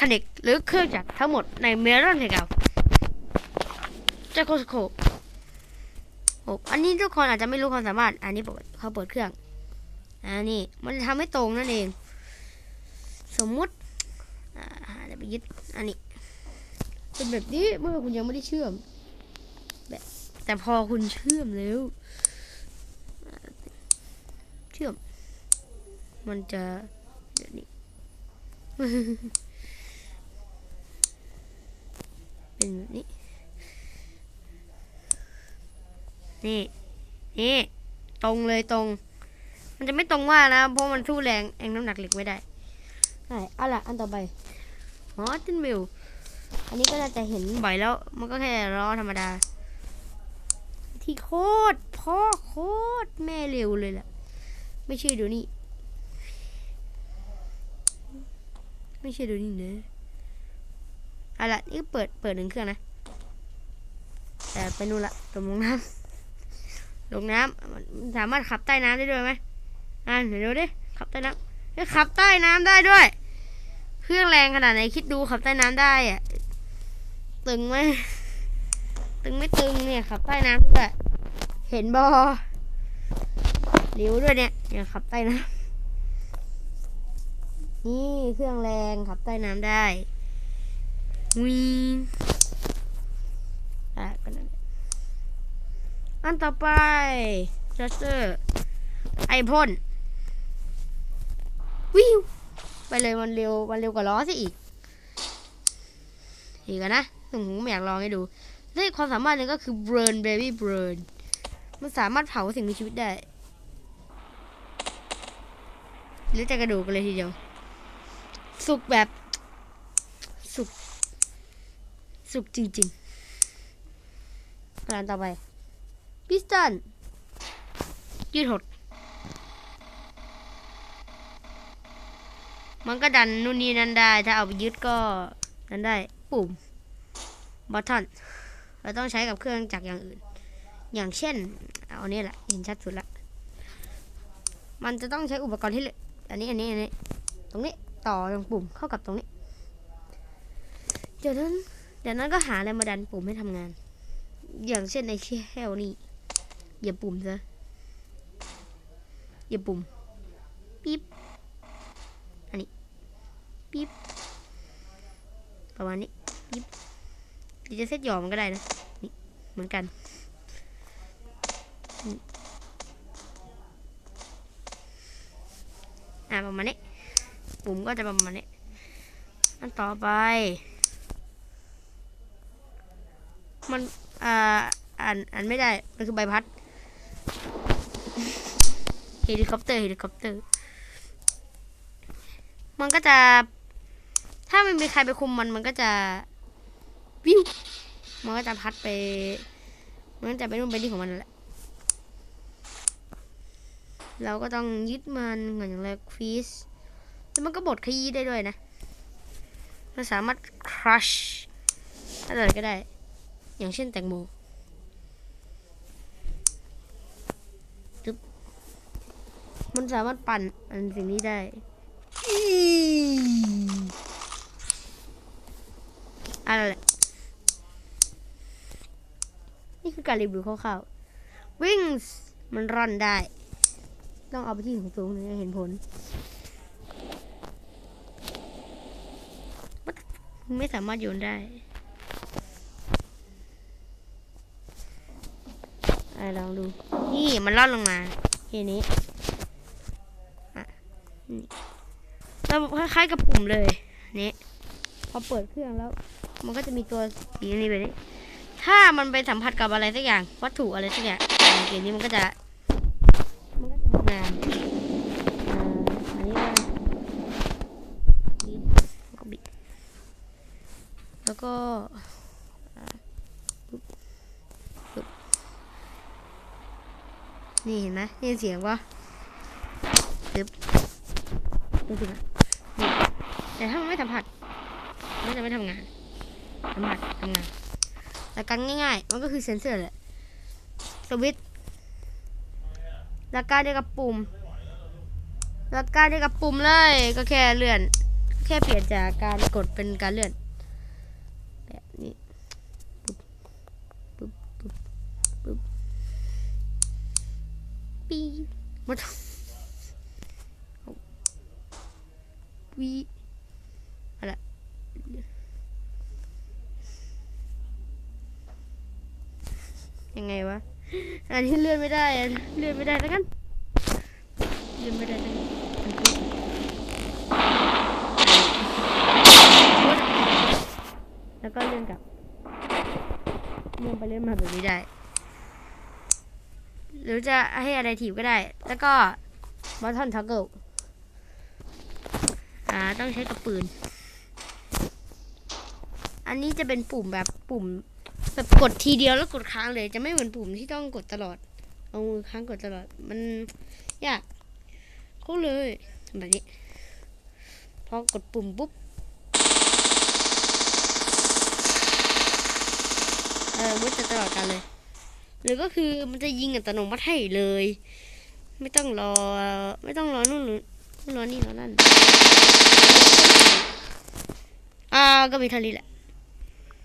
คนิกหรือเครื่องจักรทั้งหมดในเมรอนเทเกาเจ้าโคสโคโออันนี้ทุกคนอาจจะไม่รู้ความสามารถ อันนี้เปิดเขาเปิดเครื่อง อันนี้มันจะทำให้ตรงนั่นเอง สมมุติอ่าเดี๋ยวไปยึด อันนี้ เป็นแบบนี้เมื่อคุณยังไม่ได้เชื่อม แบบแต่พอคุณเชื่อมแล้ว เชื่อม มันจะเดี๋ยวนี้ เป็นแบบนี้ นี่ นี่ ตรงเลยตรง มันจะไม่ตรงมานะ เพราะมันสู้แรงแองน้ำหนักเหล็กไม่ได้ใช่เอาล่ะ อันต่อไปฮอตตินวิว อันนี้ก็น่าจะเห็นบ่อยแล้ว มันก็แค่ล้อธรรมดา ที่โคตรพ่อโคตรแม่เร็วเลยล่ะ ไม่เชื่อดูนี่ ไม่เชื่อดูนี่นะ เอาละนี่เปิดเปิดหนึ่งเครื่องนะ แต่ไปนู่นละตลงน้ำลงน้ำสามารถขับใต้น้ำได้ด้วยไหมอ่าเดี๋ยวดูดิขับใต้น้ำเฮ้ยขับใต้น้ำได้ด้วย เครื่องแรงขนาดไหนคิดดูขับใต้น้ำได้อะตึงไหมตึงไม่ตึงเนี่ยขับใต้น้ำด้วยเห็นบอเลี้ยวด้วยเนี่ยเนี่ยขับใต้น้ำนี่เครื่องแรงขับใต้น้ำได้ วิงอะก็นั่นอันต่อไปจัสเตอร์ไอพ่นวิวไปเลยมันเร็วมันเร็วกว่าล้อซะอีก อีกนะผมไม่อยากลองให้ดูและความสามารถหนึงก็คือ burn baby burn มันสามารถเผาสิ่งมีชีวิตได้หรือจะกระดูกกันเลยทีเดียว สุกแบบ สุก สุกจริงๆระการต่อไปพิสตันยืดหด มันก็ดันนู่นนี่นั่นได้ ถ้าเอาไปยึดก็นั่นได้ ปุ่มบัตทอนเราต้องใช้กับเครื่องจักรอย่างอื่น อย่างเช่น เอาอันนี้แหละเห็นชัดสุดละ มันจะต้องใช้อุปกรณ์ที่เลืออันนี้อันนี้อันนี้ ตรงนี้ต่อตรงปุ่มเข้ากับตรงนี้เดี๋ยวนั้น ดี๋ยวนั้นก็หาอะไรมาดันปุ่มให้ทำงาน อย่างเช่นในแค่วนี่อย่าปุ่มซะอย่าปุ่มปิ๊บปิ๊บประมาณนี้ปิ๊บเดี๋ยวจะเซตหย่อมันก็ได้นะนี่เหมือนกันอ่าประมาณนี้ปุ่มก็จะประมาณนี้อันต่อไป มันอ่าอ่านอ่านไม่ได้ มันคือใบพัดเฮลิคอปเตอร์เฮลิคอปเตอร์ มันก็จะ ถ้าไม่มีใครไปคุมมันมันก็จะวิวมันก็จะพัดไป มันจะไปนู่นไปนี่ของมันแหละ เราก็ต้องยึดมันเหมือนอย่างไรควีสแล้วมันก็บดขยี้ได้ด้วยนะมันสามารถ crush อะไรก็ได้ อย่างเช่นแตงโมมันสามารถปั่นอันสิ่งนี้ได้อะไรนี่คือการรีวิวคร่าวๆ Wings มันร่อนได้ ต้องเอาไปที่สูงๆถึงจะเห็นผล ไม่สามารถโยนได้ อะลองดู นี่มันร่อนลงมาแค่นี้อะนี่แล้วคล้ายๆกับปุ่มเลยนี่พอเปิดเครื่องแล้ว มันก็จะมีตัวสีนี้ไปนี้ถ้ามันไปสัมผัสกับอะไรสักอย่าง วัตถุอะไรสักอย่างในเกมนี้มันก็จะมันก็จะทำงานอ่าอันนี้ก็บิดแล้วก็บิดแล้วก็อ่าปึ๊บปึ๊บ นี่เห็นไหมนี่เสียงปะปึ๊บดูสินะนี่แต่ถ้ามันไม่สัมผัสมันจะไม่ทำงานทำงานทำงานหลักการง่ายๆ มันก็คือเซนเซอร์แหละสวิตช์หลักการเดียวกับปุ่มหลักการเดียวกับปุ่มเลย ก็แค่เลื่อน แค่เปลี่ยนจากการกดเป็นการเลื่อน แบบนี้ปุ๊บปุ๊บปุ๊บปุ๊บ ปีมาทำวีอะไรยังไงวะ อันนี้เลื่อนไม่ได้อะเลื่อนไม่ได้แล้วกัน เลื่อนไม่ได้แล้วกันแล้วก็เลื่อนกลับเลื่อนไปเลื่อนมาแบบนี้ได้ หรือจะให้อะไรถีบก็ได้ แล้วก็บอททอนท็อกเกิลอ่าต้องใช้กับปืน อันนี้จะเป็นปุ่มแบบปุ่มแบบกดทีเดียวแล้วกดค้างเลย จะไม่เหมือนปุ่มที่ต้องกดตลอด เอามือค้างกดตลอด มันยากเขาเลยแบบนี้ พอกดปุ่มปุ๊บเออมันจะตลอดกันเลย หรือก็คือมันจะยิงอัตโนมัติให้เลย ไม่ต้องรอ ไม่ต้องรอนู่นหรือไม่รอนี่รอนั่นอ่าก็มีเท่านี้แหละ